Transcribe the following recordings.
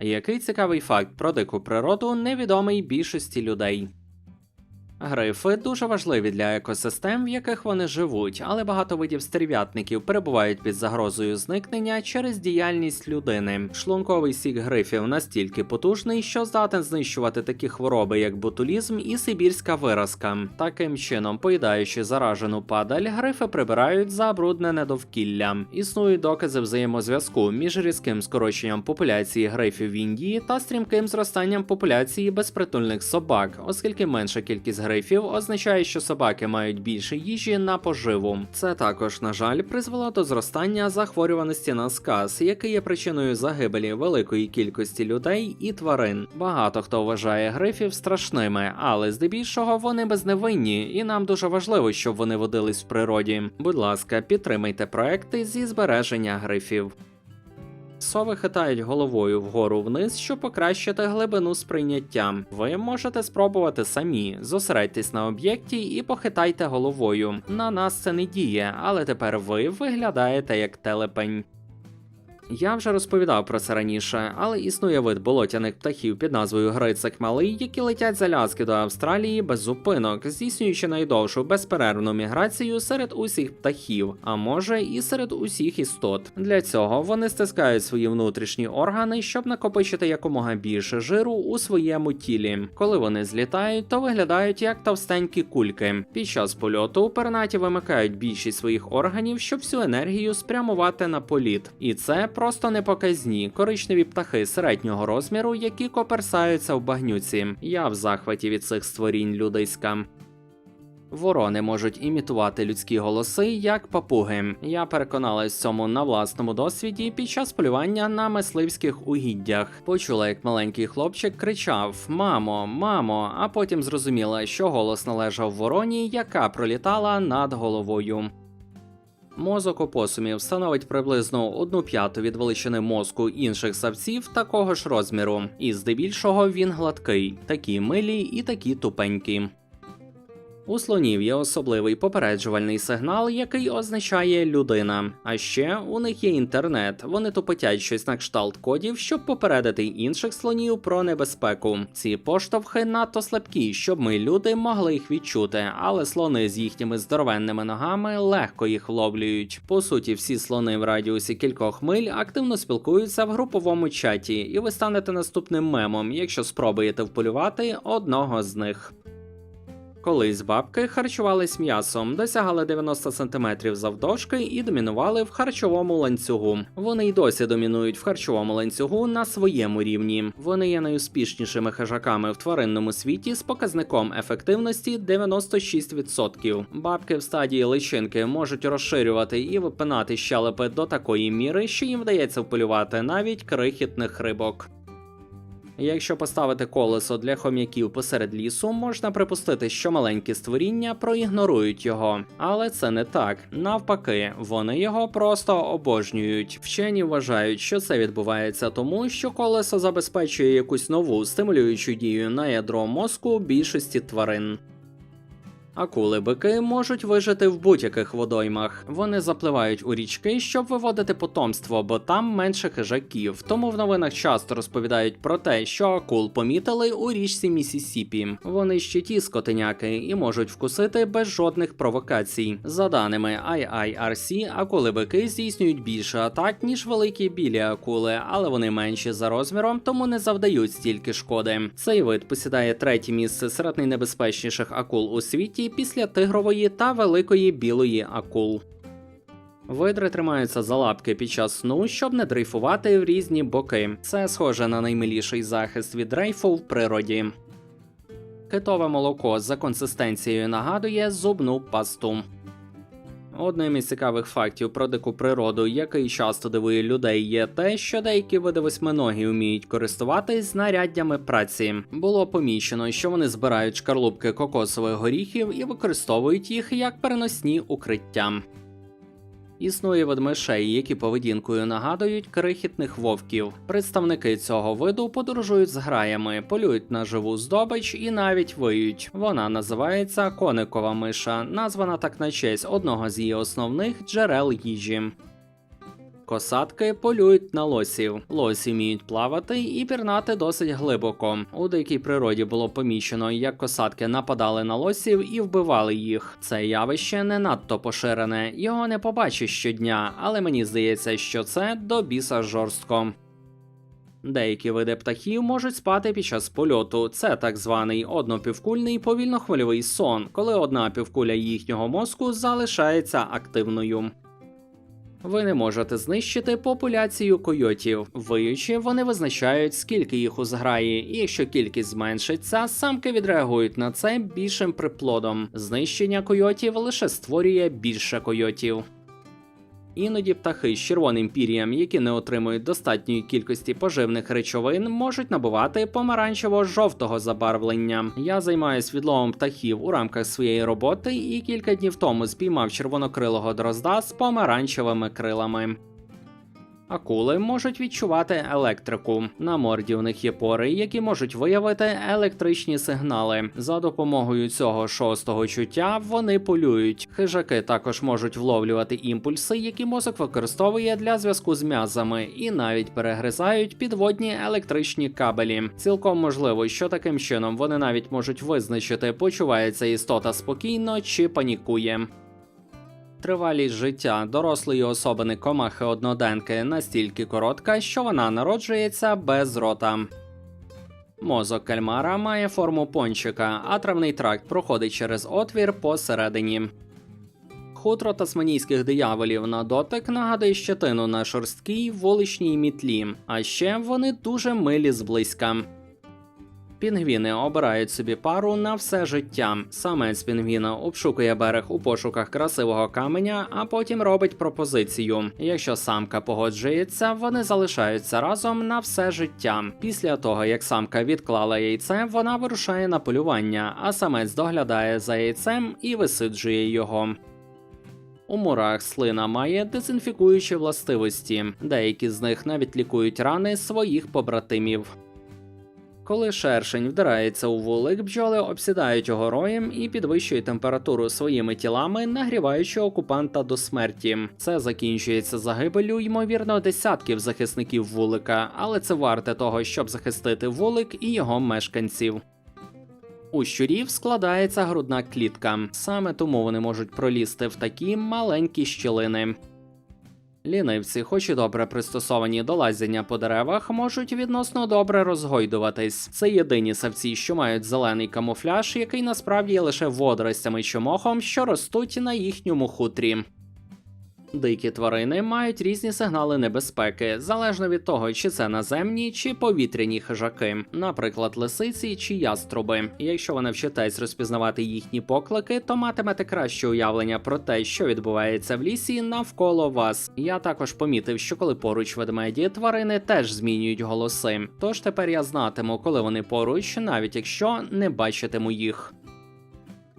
Який цікавий факт про дику природу невідомий більшості людей. Грифи дуже важливі для екосистем, в яких вони живуть, але багато видів стерв'ятників перебувають під загрозою зникнення через діяльність людини. Шлунковий сік грифів настільки потужний, що здатен знищувати такі хвороби, як ботулізм і сибірська виразка. Таким чином, поїдаючи заражену падаль, грифи прибирають забруднене довкілля. Існують докази взаємозв'язку між різким скороченням популяції грифів в Індії та стрімким зростанням популяції безпритульних собак, оскільки менша кількість грифів означає, що собаки мають більше їжі на поживу. Це також, на жаль, призвело до зростання захворюваності на сказ, який є причиною загибелі великої кількості людей і тварин. Багато хто вважає грифів страшними, але здебільшого вони безневинні, і нам дуже важливо, щоб вони водились в природі. Будь ласка, підтримайте проекти зі збереження грифів. Сови хитають головою вгору вниз, щоб покращити глибину сприйняття. Ви можете спробувати самі. Зосередьтесь на об'єкті і похитайте головою. На нас це не діє, але тепер ви виглядаєте як телепень. Я вже розповідав про це раніше, але існує вид болотяних птахів під назвою Грицик Малий, які летять з Аляски до Австралії без зупинок, здійснюючи найдовшу безперервну міграцію серед усіх птахів, а може і серед усіх істот. Для цього вони стискають свої внутрішні органи, щоб накопичити якомога більше жиру у своєму тілі. Коли вони злітають, то виглядають як товстенькі кульки. Під час польоту пернаті вимикають більшість своїх органів, щоб всю енергію спрямувати на політ. І це просто непоказні коричневі птахи середнього розміру, які коперсаються в багнюці. Я в захваті від цих створінь людиська. Ворони можуть імітувати людські голоси як папуги. Я переконалась в цьому на власному досвіді під час полювання на мисливських угіддях. Почула, як маленький хлопчик кричав: Мамо, мамо! А потім зрозуміла, що голос належав вороні, яка пролітала над головою. Мозок опосумів становить приблизно одну п'яту від величини мозку інших савців такого ж розміру, і здебільшого він гладкий, такі милі і такі тупенькі. У слонів є особливий попереджувальний сигнал, який означає людина. А ще у них є інтернет. Вони тупотять щось на кшталт кодів, щоб попередити інших слонів про небезпеку. Ці поштовхи надто слабкі, щоб ми, люди, могли їх відчути, але слони з їхніми здоровенними ногами легко їх вловлюють. По суті, всі слони в радіусі кількох миль активно спілкуються в груповому чаті, і ви станете наступним мемом, якщо спробуєте вполювати одного з них. Колись бабки харчувались м'ясом, досягали 90 см завдовжки і домінували в харчовому ланцюгу. Вони й досі домінують в харчовому ланцюгу на своєму рівні. Вони є найуспішнішими хижаками в тваринному світі з показником ефективності 96%. Бабки в стадії личинки можуть розширювати і випинати щелепи до такої міри, що їм вдається вполювати навіть крихітних рибок. Якщо поставити колесо для хом'яків посеред лісу, можна припустити, що маленькі створіння проігнорують його. Але це не так. Навпаки, вони його просто обожнюють. Вчені вважають, що це відбувається тому, що колесо забезпечує якусь нову стимулюючу дію на ядро мозку більшості тварин. Акули-бики можуть вижити в будь-яких водоймах. Вони запливають у річки, щоб виводити потомство, бо там менше хижаків. Тому в новинах часто розповідають про те, що акул помітили у річці Місісіпі. Вони ще ті скотиняки і можуть вкусити без жодних провокацій. За даними IIRC, акули-бики здійснюють більше атак, ніж великі білі акули, але вони менші за розміром, тому не завдають стільки шкоди. Цей вид посідає третє місце серед найнебезпечніших акул у світі після тигрової та великої білої акул. Видри тримаються за лапки під час сну, щоб не дрейфувати в різні боки. Це схоже на наймиліший захист від дрейфу в природі. Китове молоко за консистенцією нагадує зубну пасту. Одним із цікавих фактів про дику природу, який часто дивує людей, є те, що деякі види восьминогі вміють користуватись знаряддями праці. Було помічено, що вони збирають шкарлупки кокосових горіхів і використовують їх як переносні укриття. Існує вид мишей, які поведінкою нагадують крихітних вовків. Представники цього виду подорожують з граями, полюють на живу здобич і навіть виють. Вона називається коникова миша, названа так на честь одного з її основних джерел їжі. Косатки полюють на лосів. Лосі вміють плавати і пірнати досить глибоко. У дикій природі було помічено, як косатки нападали на лосів і вбивали їх. Це явище не надто поширене, його не побачиш щодня, але мені здається, що це до біса жорстко. Деякі види птахів можуть спати під час польоту. Це так званий однопівкульний повільнохвильовий сон, коли одна півкуля їхнього мозку залишається активною. Ви не можете знищити популяцію койотів. Виючи, вони визначають, скільки їх у зграї, і якщо кількість зменшиться, самки відреагують на це більшим приплодом. Знищення койотів лише створює більше койотів. Іноді птахи з червоним пір'ям, які не отримують достатньої кількості поживних речовин, можуть набувати помаранчево-жовтого забарвлення. Я займаюся відловом птахів у рамках своєї роботи і кілька днів тому спіймав червонокрилого дрозда з помаранчевими крилами. Акули можуть відчувати електрику. На морді у них є пори, які можуть виявити електричні сигнали. За допомогою цього шостого чуття вони полюють. Хижаки також можуть вловлювати імпульси, які мозок використовує для зв'язку з м'язами, і навіть перегризають підводні електричні кабелі. Цілком можливо, що таким чином вони навіть можуть визначити, почувається істота спокійно чи панікує. Тривалість життя дорослої особини комахи одноденки настільки коротка, що вона народжується без рота. Мозок кальмара має форму пончика, а травний тракт проходить через отвір посередині. Хутро тасманійських дияволів на дотик нагадує щетину на шорсткій вуличній мітлі, а ще вони дуже милі зблизька. Пінгвіни обирають собі пару на все життя. Самець пінгвіна обшукує берег у пошуках красивого каменя, а потім робить пропозицію. Якщо самка погоджується, вони залишаються разом на все життя. Після того, як самка відклала яйце, вона вирушає на полювання, а самець доглядає за яйцем і висиджує його. У мурах слина має дезінфікуючі властивості. Деякі з них навіть лікують рани своїх побратимів. Коли шершень вдирається у вулик, бджоли обсідають його роєм і підвищують температуру своїми тілами, нагріваючи окупанта до смерті. Це закінчується загибелю, ймовірно, десятків захисників вулика, але це варте того, щоб захистити вулик і його мешканців. У щурів складається грудна клітка, саме тому вони можуть пролізти в такі маленькі щілини. Лінивці, хоч і добре пристосовані до лазіння по деревах, можуть відносно добре розгойдуватись. Це єдині савці, що мають зелений камуфляж, який насправді є лише водоростями чи мохом, що ростуть на їхньому хутрі. Дикі тварини мають різні сигнали небезпеки, залежно від того, чи це наземні чи повітряні хижаки, наприклад, лисиці чи яструби. Якщо ви навчитесь розпізнавати їхні поклики, то матимете краще уявлення про те, що відбувається в лісі навколо вас. Я також помітив, що коли поруч ведмеді, тварини теж змінюють голоси. Тож тепер я знатиму, коли вони поруч, навіть якщо не бачитиму їх.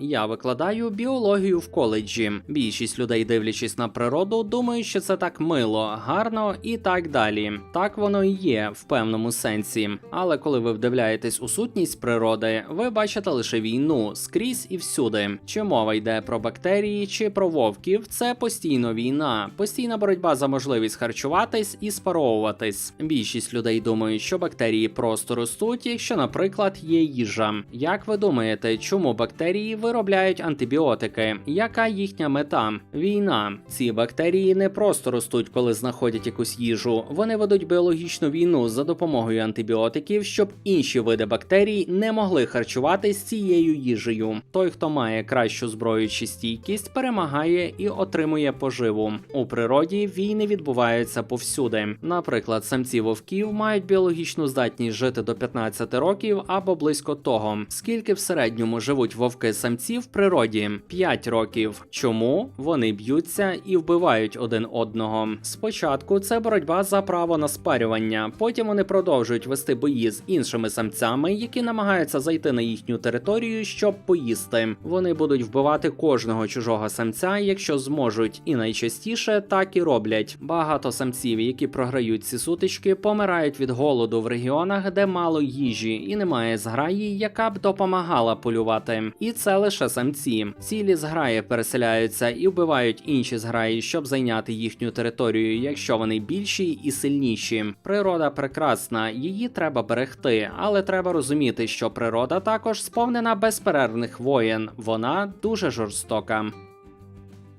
Я викладаю біологію в коледжі. Більшість людей, дивлячись на природу, думають, що це так мило, гарно і так далі. Так воно і є в певному сенсі. Але коли ви вдивляєтесь у сутність природи, ви бачите лише війну скрізь і всюди. Чи мова йде про бактерії, чи про вовків, це постійно війна, постійна боротьба за можливість харчуватись і спаровуватись. Більшість людей думають, що бактерії просто ростуть, якщо, наприклад, є їжа. Як ви думаєте, чому бактерії виробляють антибіотики? Яка їхня мета? Війна. Ці бактерії не просто ростуть, коли знаходять якусь їжу. Вони ведуть біологічну війну за допомогою антибіотиків, щоб інші види бактерій не могли харчуватись цією їжею. Той, хто має кращу зброю чи стійкість, перемагає і отримує поживу. У природі війни відбуваються повсюди. Наприклад, самці вовків мають біологічну здатність жити до 15 років або близько того. Скільки в середньому живуть вовки самці в природі? 5 років. Чому вони б'ються і вбивають один одного? Спочатку це боротьба за право на спарювання. Потім вони продовжують вести бої з іншими самцями, які намагаються зайти на їхню територію, щоб поїсти. Вони будуть вбивати кожного чужого самця, якщо зможуть, і найчастіше так і роблять. Багато самців, які програють ці сутички, помирають від голоду в регіонах, де мало їжі, і немає зграї, яка б допомагала полювати. І це лише самці. Цілі зграї переселяються і вбивають інші зграї, щоб зайняти їхню територію, якщо вони більші і сильніші. Природа прекрасна, її треба берегти, але треба розуміти, що природа також сповнена безперервних воєн. Вона дуже жорстока.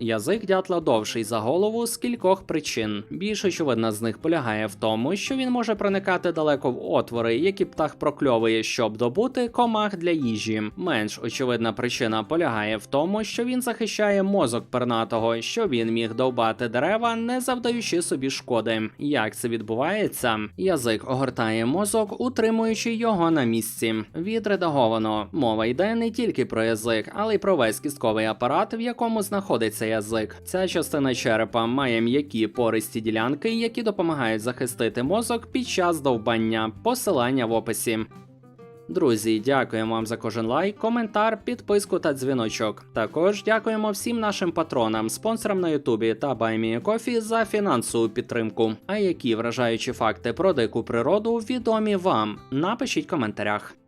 Язик дятла довший за голову з кількох причин. Більш очевидна з них полягає в тому, що він може проникати далеко в отвори, які птах прокльовує, щоб добути комах для їжі. Менш очевидна причина полягає в тому, що він захищає мозок пернатого, що він міг довбати дерева, не завдаючи собі шкоди. Як це відбувається? Язик огортає мозок, утримуючи його на місці. Відредаговано. Мова йде не тільки про язик, але й про весь кістковий апарат, в якому знаходиться язик. Ця частина черепа має м'які пористі ділянки, які допомагають захистити мозок під час довбання. Посилання в описі. Друзі, дякуємо вам за кожен лайк, коментар, підписку та дзвіночок. Також дякуємо всім нашим патронам, спонсорам на Ютубі та BuyMeACoffee за фінансову підтримку. А які вражаючі факти про дику природу відомі вам? Напишіть в коментарях.